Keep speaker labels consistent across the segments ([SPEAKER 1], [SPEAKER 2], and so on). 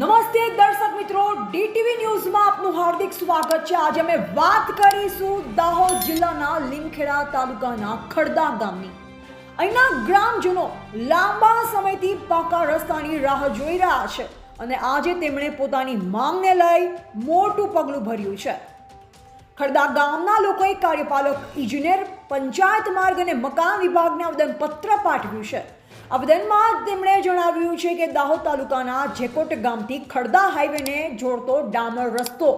[SPEAKER 1] નમસ્તે દર્શક મિત્રો, ડીટીવી ન્યૂઝમાં આપનું હાર્દિક સ્વાગત છે. આજે અમે વાત કરીશું દાહોદ જિલ્લાના લીમખેડા તાલુકાના ખડદા ગામની. અહીંના ગ્રામજનો લાંબા સમયથી પાકા રસ્તાની રાહ જોઈ રહ્યા છે અને આજે તેમણે પોતાની માંગને લઈ મોટું પગલું ભર્યું છે. ખડદા ગામના લોકોએ કાર્યપાલક, ઇજનેર, પંચાયત માર્ગ અને મકાન વિભાગને આવેદનપત્ર પાઠવ્યું છે. આવેદનમાં તેમણે જણાવ્યું છે કે દાહોદ તાલુકાના જેકોટ ગામથી ખડદા હાઈવેને જોડતો ડામર રસ્તો.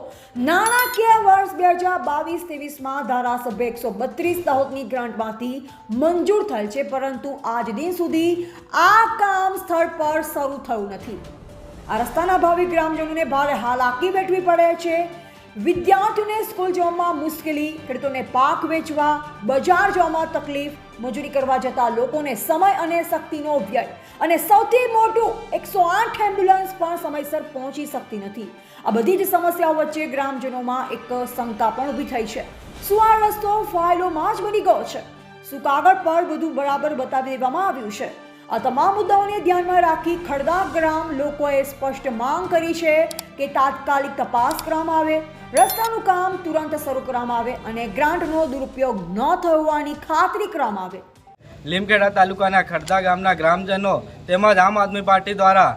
[SPEAKER 1] નાણાકીય વર્ષ બે હજાર બાવીસ ત્રેવીસમાં ધારાસભ્ય એકસો બત્રીસ દાહોદની ગ્રાન્ટમાંથી મંજૂર થયેલ છે, પરંતુ આજ દિન સુધી આ કામ સ્થળ પર શરૂ થયું નથી. આ રસ્તાના ભાવિ ગ્રામજનોને ભારે હાલાકી વેઠવી પડે છે. વિદ્યાર્થીઓને સ્કૂલ જવામાં મુશ્કેલી, ખેડૂતોને પાક વેચવા, બજાર જવામાં તકલીફ, મજૂરી કરવા જતા લોકોને સમય અને શક્તિનો વ્યય. અને સૌથી મોટું, એકસો આઠ એમ્બ્યુલન્સ પણ સમયસર પહોંચી શકતી નથી. આ બધી જ સમસ્યાઓ વચ્ચે ગ્રામજનોમાં એક શંકા પણ ઊભી થઈ છે. શું આ રસ્તો ફાઇલોમાં જ બની ગયો છે? શું કાગળ પર બધું બરાબર બતાવી દેવામાં આવ્યું છે? આ તમામ મુદ્દાઓને ધ્યાનમાં રાખી ખડદા ગ્રામ લોકોએ સ્પષ્ટ માંગ કરી છે કે તાત્કાલિક તપાસ કરવામાં આવે. રસ્તાનું કામ તુરંત શરૂ કરવામાં આવે અને ગ્રાન્ટનો દુરુપયોગ ન થવાની ખાતરી કરવામાં આવે.
[SPEAKER 2] લીમખેડા તાલુકાના ખડદા ગામના ગ્રામજનો તેમજ આમ આદમી પાર્ટી દ્વારા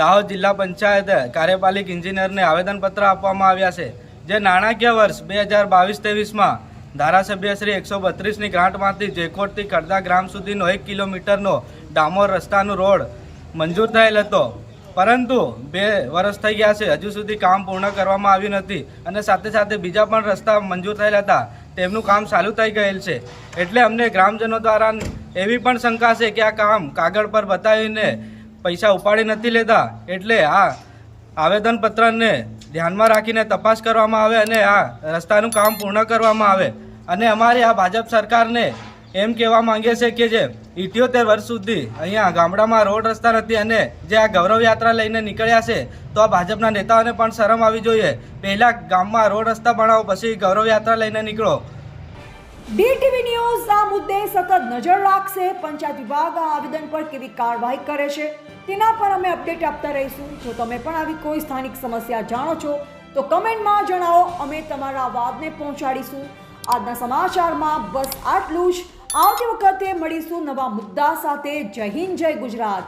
[SPEAKER 2] દાહોદ જિલ્લા પંચાયત કાર્યપાલિક ઇન્જિનિયરને આવેદનપત્ર આપવામાં આવ્યા છે, જે નાણાકીય વર્ષ બે હજાર બાવીસ ત્રેવીસમાં ધારાસભ્ય શ્રી એકસો બત્રીસની ગ્રાન્ટમાંથી જેકોટથી ખડદા ગ્રામ સુધીનો એક કિલોમીટરનો ડામોર રસ્તાનો રોડ મંજૂર થયેલ હતો. પરંતુ બે વર્ષ થઈ ગયા છે. હજુ સુધી કામ પૂર્ણ કરવામાં આવ્યું નથી અને સાથે સાથે બીજા પણ રસ્તા મંજૂર થયેલા હતા. તેમનું કામ ચાલુ થઈ ગયેલ છે. એટલે અમને ગ્રામજનો દ્વારા એવી પણ શંકા છે કે આ કામ કાગળ પર બતાવીને પૈસા ઉપાડી નથી લેતા. એટલે આ આવેદનપત્રને ધ્યાનમાં રાખીને તપાસ કરવામાં આવે અને આ રસ્તાનું કામ પૂર્ણ કરવામાં આવે. અને અમારી આ ભાજપ સરકારને એમ કહેવા માંગે છે કે જે ઇઠ્યોતેર વર્ષ સુધી અહીંયા ગામડામાં રોડ રસ્તા નથી અને જે આ ગૌરવ યાત્રા લઈને નીકળ્યા છે, તો આ ભાજપના નેતાઓને પણ શરમ આવી જોઈએ. પહેલાં ગામમાં રોડ રસ્તા બનાવો, પછી ગૌરવ યાત્રા લઈને નીકળો.
[SPEAKER 1] ડીટીવી ન્યૂઝ આ મુદ્દે સતત નજર રાખશે. પંચાયત વિભાગ આ આવેદન પર કેવી કાર્યવાહી કરે છે, તેના પર અમે અપડેટ આપતા રહીશું. જો તમે પણ આવી કોઈ સ્થાનિક સમસ્યા જાણો છો, તો કમેન્ટમાં જણાવો. અમે તમારા અવાજને પહોંચાડીશું. આજના સમાચારમાં બસ આટલું જ. આવતી વખતે મળીશું નવા મુદ્દા સાથે. જય હિન્દ, જય ગુજરાત.